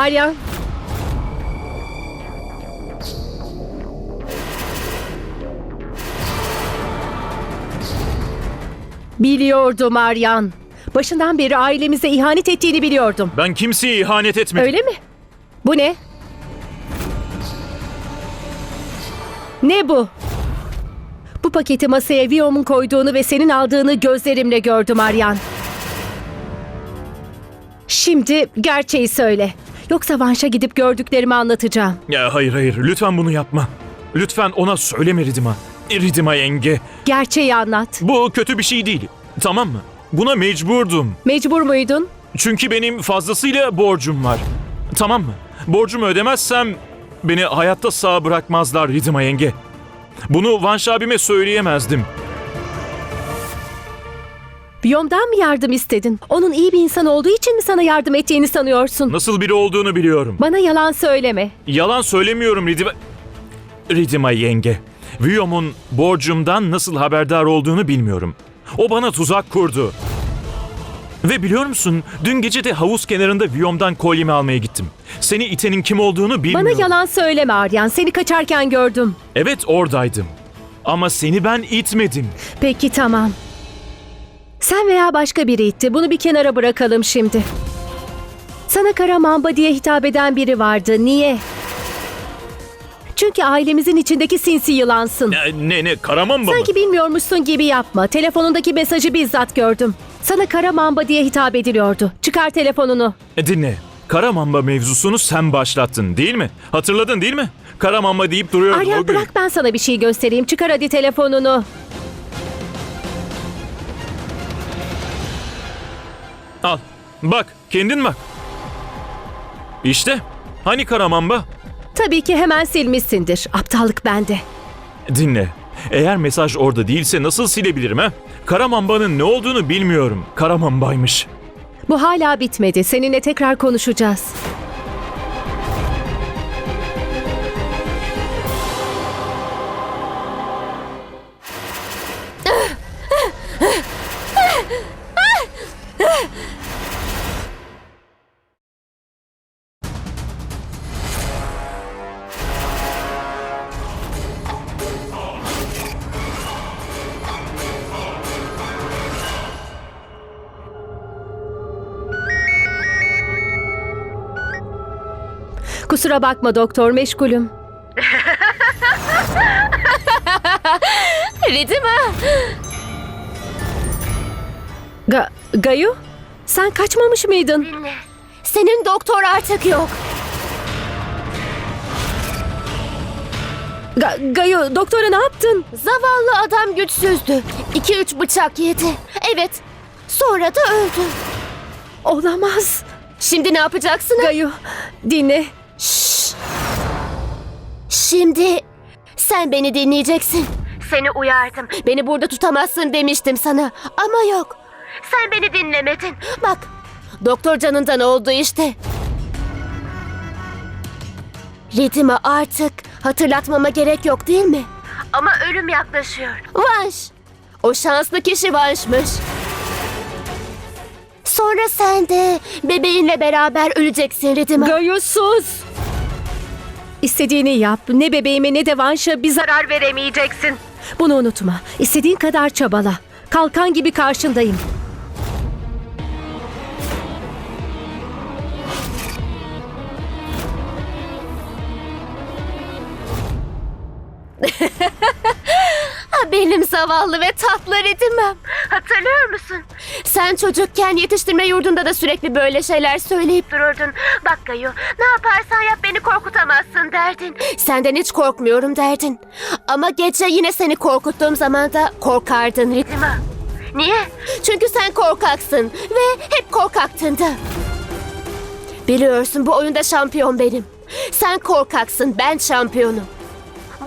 Aryan. Biliyordum Aryan. Başından beri ailemize ihanet ettiğini biliyordum. Ben kimseye ihanet etmedim. Öyle mi? Bu ne? Ne bu? Bu paketi masaya Viyom'un koyduğunu ve senin aldığını gözlerimle gördüm Aryan. Şimdi gerçeği söyle. Yoksa Vanş'a gidip gördüklerimi anlatacağım. Ya hayır hayır lütfen bunu yapma. Lütfen ona söyleme Ridima. Ridima yenge. Gerçeği anlat. Bu kötü bir şey değil. Tamam mı? Buna mecburdum. Mecbur muydun? Çünkü benim fazlasıyla borcum var. Tamam mı? Borcumu ödemezsem beni hayatta sağ bırakmazlar Ridima yenge. Bunu Vanş abime söyleyemezdim. Viyom'dan mı yardım istedin? Onun iyi bir insan olduğu için mi sana yardım ettiğini sanıyorsun? Nasıl biri olduğunu biliyorum. Bana yalan söyleme. Yalan söylemiyorum Ridima... Ridima yenge. Viyom'un borcumdan nasıl haberdar olduğunu bilmiyorum. O bana tuzak kurdu. Ve biliyor musun, dün gece de havuz kenarında Viyom'dan kolyemi almaya gittim. Seni itenin kim olduğunu bilmiyorum. Bana yalan söyleme Aryan. Seni kaçarken gördüm. Evet oradaydım. Ama seni ben itmedim. Peki tamam. Sen veya başka biri itti. Bunu bir kenara bırakalım şimdi. Sana Kara Mamba diye hitap eden biri vardı. Niye? Çünkü ailemizin içindeki sinsi yılansın. Ne ne, ne Karamamba mı? Sanki bilmiyormuşsun gibi yapma. Telefonundaki mesajı bizzat gördüm. Sana Kara Mamba diye hitap ediliyordu. Çıkar telefonunu. E, Dinle. Karamamba mevzusunu sen başlattın değil mi? Hatırladın değil mi? Karamamba deyip duruyordun o Aryan gün. bırak ben sana bir şey göstereyim. Çıkar hadi telefonunu. Al. Bak kendin bak. İşte. Hani Karamamba? Tabii ki hemen silmişsindir. Aptallık bende. Dinle. Eğer mesaj orada değilse nasıl silebilirim ha? Karamamba'nın ne olduğunu bilmiyorum. Karamamba'ymış. Bu hala bitmedi. Seninle tekrar konuşacağız. Kusura bakma doktor, meşgulüm. Ridima. Ga Gayu, sen kaçmamış mıydın? Dinle. Senin doktor artık yok. Ga Gayu, doktora ne yaptın? Zavallı adam güçsüzdü. İki üç bıçak yedi. Evet. Sonra da öldü. Olamaz. Şimdi ne yapacaksın? Gayu, dinle. Şimdi sen beni dinleyeceksin. Seni uyardım. Beni burada tutamazsın demiştim sana. Ama yok. Sen beni dinlemedin. Bak. Doktor canından oldu işte. Ridima artık hatırlatmama gerek yok değil mi? Ama ölüm yaklaşıyor. Vanş. O şanslı kişi Vanş'mış. Sonra sen de bebeğinle beraber öleceksin Ridima. Gayu sus. İstediğini yap. Ne bebeğime ne de Vanş'a bir zarar veremeyeceksin. Bunu unutma. İstediğin kadar çabala. Kalkan gibi karşındayım. Benim zavallı ve tatlı Ridim'im. Hatırlıyor musun? Sen çocukken yetiştirme yurdunda da sürekli böyle şeyler söyleyip dururdun. Bak Gayu, ne yaparsan yap beni korkutamazsın derdin. Senden hiç korkmuyorum derdin. Ama gece yine seni korkuttuğum zaman da korkardın Ridim'a. Niye? Çünkü sen korkaksın ve hep korkaktın da. Biliyorsun bu oyunda şampiyon benim. Sen korkaksın, ben şampiyonum.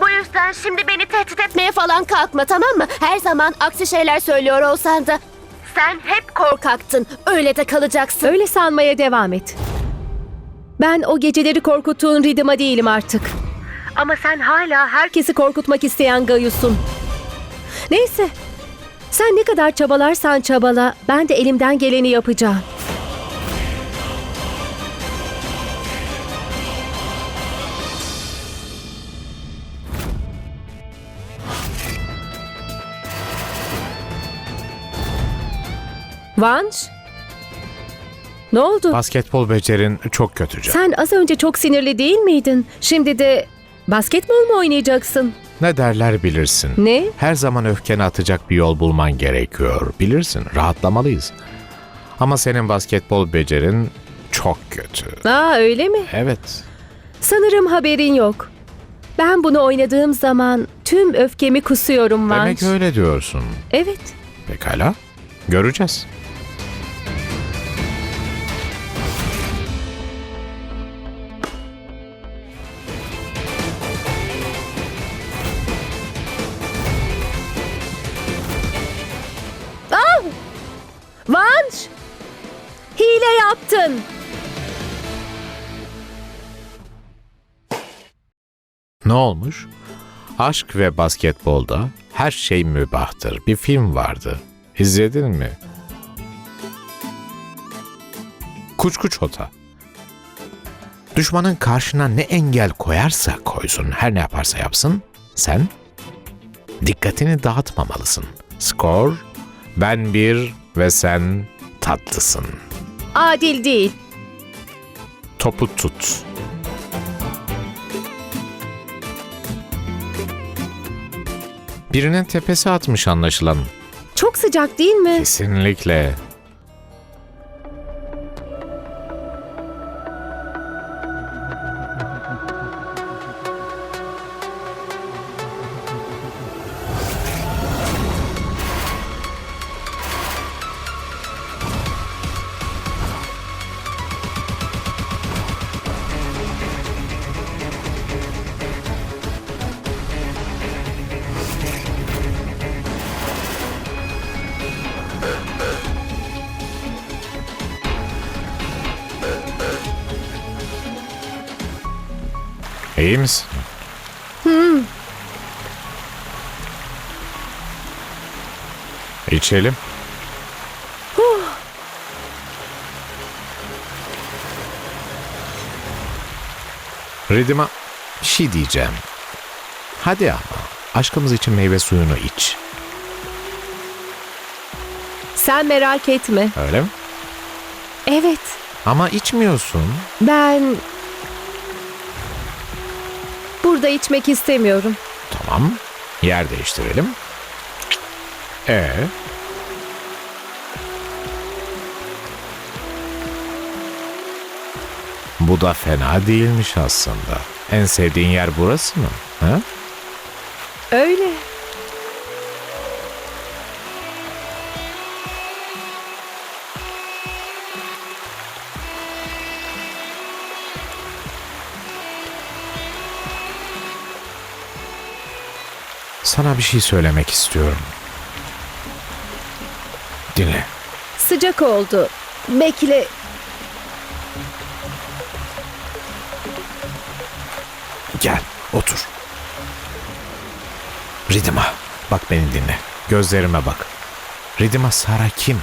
Bu yüzden şimdi beni tehdit etmeye falan kalkma tamam mı? Her zaman aksi şeyler söylüyor olsan da. Sen hep korkaktın. Öyle de kalacaksın. Öyle sanmaya devam et. Ben o geceleri korkuttuğun Ridima değilim artık. Ama sen hala herkesi korkutmak isteyen Gayu'sun. Neyse. Sen ne kadar çabalarsan çabala, ben de elimden geleni yapacağım. Vanş? Ne oldu? Basketbol becerin çok kötü canım. Sen az önce çok sinirli değil miydin? Şimdi de basketbol mu oynayacaksın? Ne derler bilirsin. Ne? Her zaman öfkeni atacak bir yol bulman gerekiyor. Bilirsin, rahatlamalıyız. Ama senin basketbol becerin çok kötü. Aa öyle mi? Evet. Sanırım haberin yok. Ben bunu oynadığım zaman tüm öfkemi kusuyorum Vanş. Demek öyle diyorsun. Evet. Pekala. Göreceğiz. Ne olmuş? Aşk ve basketbolda her şey mübahtır. Bir film vardı. İzledin mi? Kuçku Çota. Düşmanın karşına ne engel koyarsa koysun, her ne yaparsa yapsın, sen dikkatini dağıtmamalısın. Skor, ben bir ve sen tatlısın. Adil değil. Topu tut. Birinin tepesi atmış anlaşılan. Çok sıcak değil mi? Kesinlikle. İyi misin? İçelim. Ridima bir şey diyeceğim. Hadi ama aşkımız için meyve suyunu iç. Sen merak etme. Öyle mi? Evet. Ama içmiyorsun. Ben burada içmek istemiyorum. Tamam. Yer değiştirelim. E Bu da fena değilmiş aslında. En sevdiğin yer burası mı? Ha? Öyle. Sana bir şey söylemek istiyorum. Dinle. Sıcak oldu. Bekle. Gel, otur. Ridima, bak beni dinle. Gözlerime bak. Ridima Sara kim?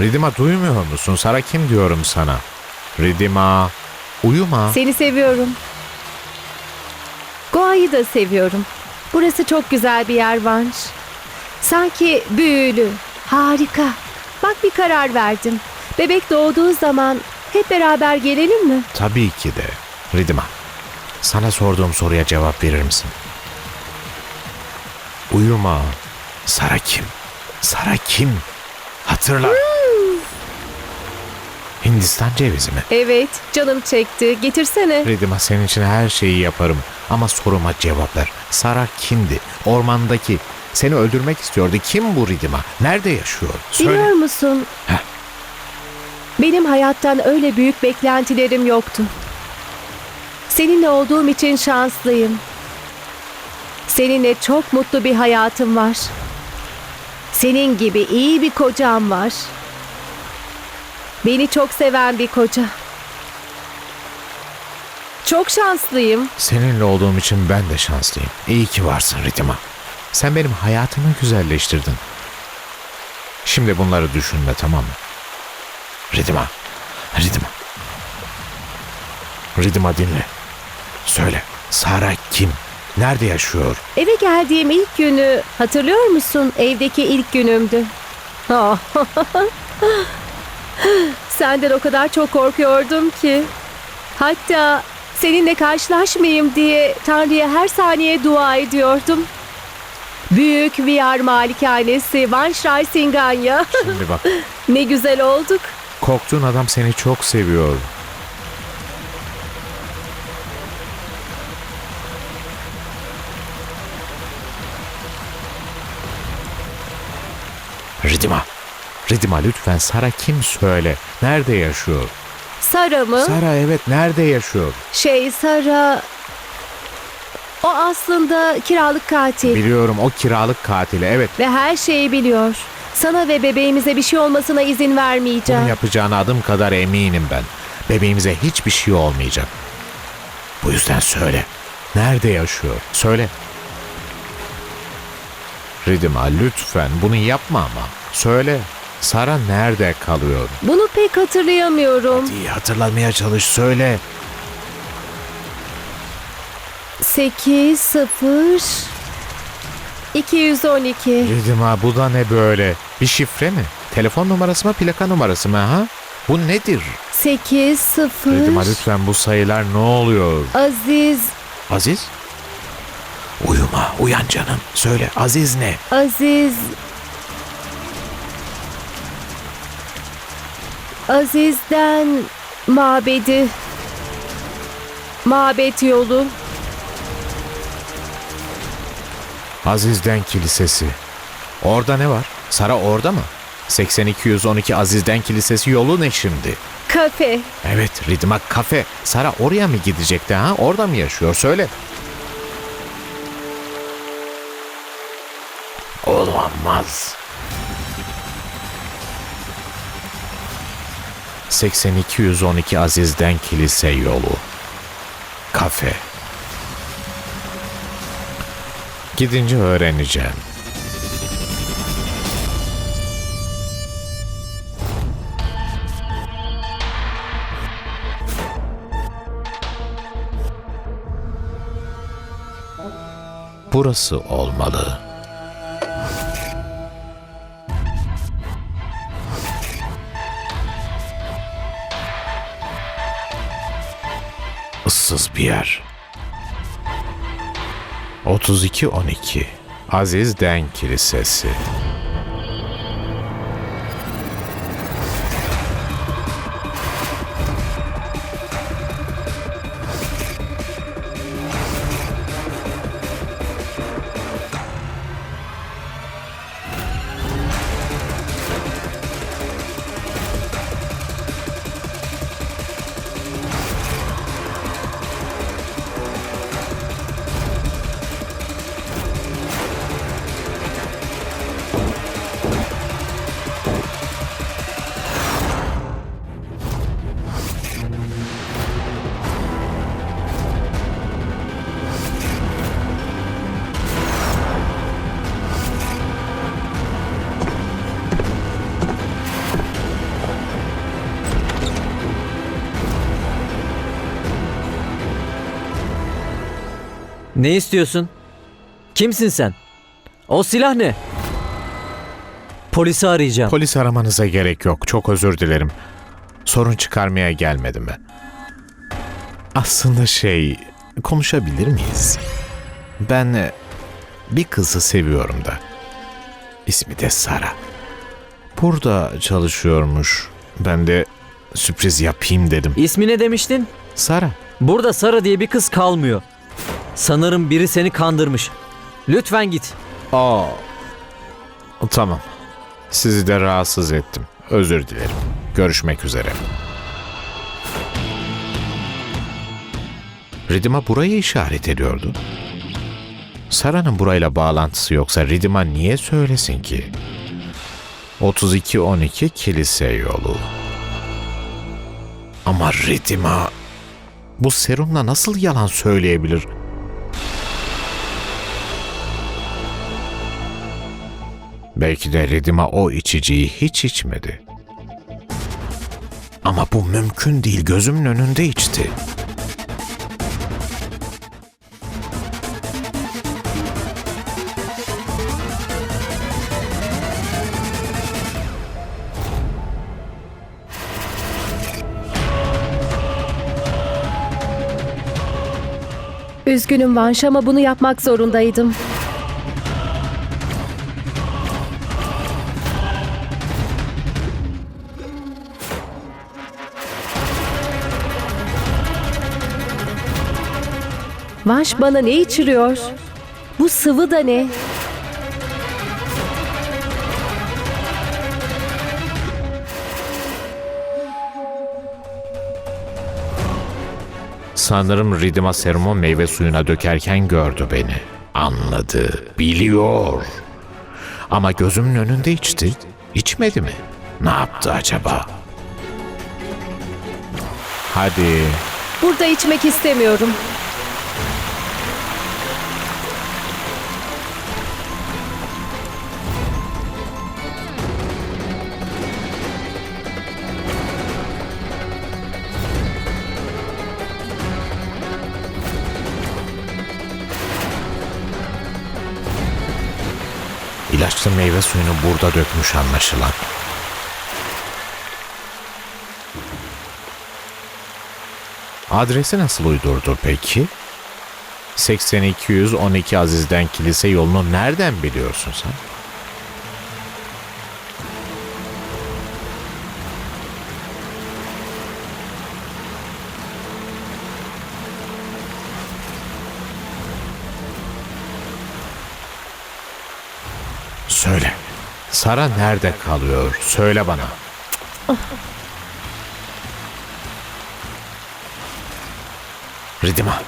Ridima duymuyor musun? Sara kim diyorum sana? Ridima, uyuma. Seni seviyorum. Goa'yı da seviyorum. Burası çok güzel bir yer Vanş. Sanki büyülü, harika. Bak bir karar verdim. Bebek doğduğu zaman hep beraber gelelim mi? Tabii ki de. Ridima, sana sorduğum soruya cevap verir misin? Uyuma. Sara kim? Sara kim? Hatırla. Hindistan cevizi mi? Evet, canım çekti. Getirsene. Ridima senin için her şeyi yaparım ama soruma cevap ver. Sara kimdi? Ormandaki. Seni öldürmek istiyordu. Kim bu Ridima? Nerede yaşıyor? Söyle. Biliyor musun? Heh. Benim hayattan öyle büyük beklentilerim yoktu. Seninle olduğum için şanslıyım. Seninle çok mutlu bir hayatım var. Senin gibi iyi bir kocam var. Beni çok seven bir koca. Çok şanslıyım. Seninle olduğum için ben de şanslıyım. İyi ki varsın Ridima. Sen benim hayatımı güzelleştirdin. Şimdi bunları düşünme tamam mı? Ridima. Ridima. Ridima dinle. Söyle. Sara kim? Nerede yaşıyor? Eve geldiğim ilk günü hatırlıyor musun? Evdeki ilk günümdü. Senden o kadar çok korkuyordum ki. Hatta seninle karşılaşmayayım diye Tanrı'ya her saniye dua ediyordum. Büyük VR malikanesi Van Singanya. Şimdi bak. ne güzel olduk. Korktuğun adam seni çok seviyor. Ridima. Ridima lütfen Sara kim söyle. Nerede yaşıyor? Sara mı? Sara evet nerede yaşıyor? Şey Sara... O aslında kiralık katil. Biliyorum o kiralık katili evet. Ve her şeyi biliyor. Sana ve bebeğimize bir şey olmasına izin vermeyeceğim. Bunu yapacağına adım kadar eminim ben. Bebeğimize hiçbir şey olmayacak. Bu yüzden söyle. Nerede yaşıyor? Söyle. Ridima lütfen bunu yapma ama. Söyle. Sara nerede kalıyor? Bunu pek hatırlayamıyorum. İyi hatırlamaya çalış söyle. 8 0 212. Ridima bu da ne böyle? Bir şifre mi? Telefon numarası mı plaka numarası mı ha? Bu nedir? 8 0 Ridima lütfen bu sayılar ne oluyor? Aziz Aziz? Uyuma, uyan canım. Söyle, Aziz ne? Aziz Aziz'den mabedi Mabet yolu Aziz'den kilisesi. Orada ne var? Sara orada mı? 8212 Aziz'den kilisesi yolu ne şimdi? kafe Evet, Ridma kafe. Sara oraya mı gidecekti ha? Orada mı yaşıyor? Söyle. Olamaz. 8212 Aziz'den kilise yolu. Kafe. Gidince öğreneceğim. Burası olmalı. Issız bir yer. 3212 Aziz Den Kilisesi. Ne istiyorsun? Kimsin sen? O silah ne? Polisi arayacağım. Polis aramanıza gerek yok. Çok özür dilerim. Sorun çıkarmaya gelmedim ben. Aslında şey, konuşabilir miyiz? Ben e, bir kızı seviyorum da. İsmi de Sara. Burada çalışıyormuş. Ben de sürpriz yapayım dedim. İsmi ne demiştin? Sara. Burada Sara diye bir kız kalmıyor. Sanırım biri seni kandırmış. Lütfen git. Aa. Tamam. Sizi de rahatsız ettim. Özür dilerim. Görüşmek üzere. Ridima burayı işaret ediyordu. Sara'nın burayla bağlantısı yoksa Ridima niye söylesin ki? 32-12 kilise yolu. Ama Ridima bu serumla nasıl yalan söyleyebilir? Belki de Redima o içiciyi hiç içmedi. Ama bu mümkün değil gözümün önünde içti. Üzgünüm Vanş ama bunu yapmak zorundaydım. Vanş bana ne içiriyor? Bu sıvı da ne? Sanırım Ridima serumu meyve suyuna dökerken gördü beni. Anladı, biliyor. Ama gözümün önünde içti. İçmedi mi? Ne yaptı acaba? Hadi. Burada içmek istemiyorum. İlaçlı meyve suyunu burada dökmüş anlaşılan. Adresi nasıl uydurdu peki? 8212 Aziz'den kilise yolunu nereden biliyorsun sen? Sara nerede kalıyor? Söyle bana. Ridima.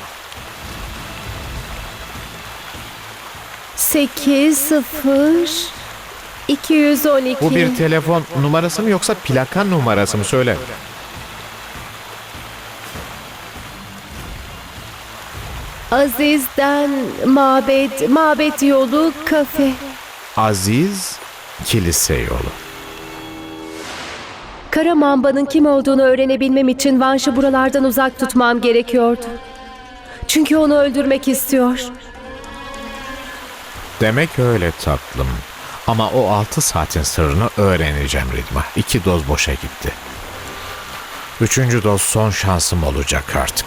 8 0 212 Bu bir telefon numarası mı yoksa plaka numarası mı? Söyle. Aziz'den mabet, mabet yolu kafe. Aziz Kilise Yolu. Kara Mamba'nın kim olduğunu öğrenebilmem için Vanş'ı buralardan uzak tutmam gerekiyordu. Çünkü onu öldürmek istiyor. Demek öyle tatlım. Ama o altı saatin sırrını öğreneceğim Ridma. İki doz boşa gitti. Üçüncü doz son şansım olacak artık.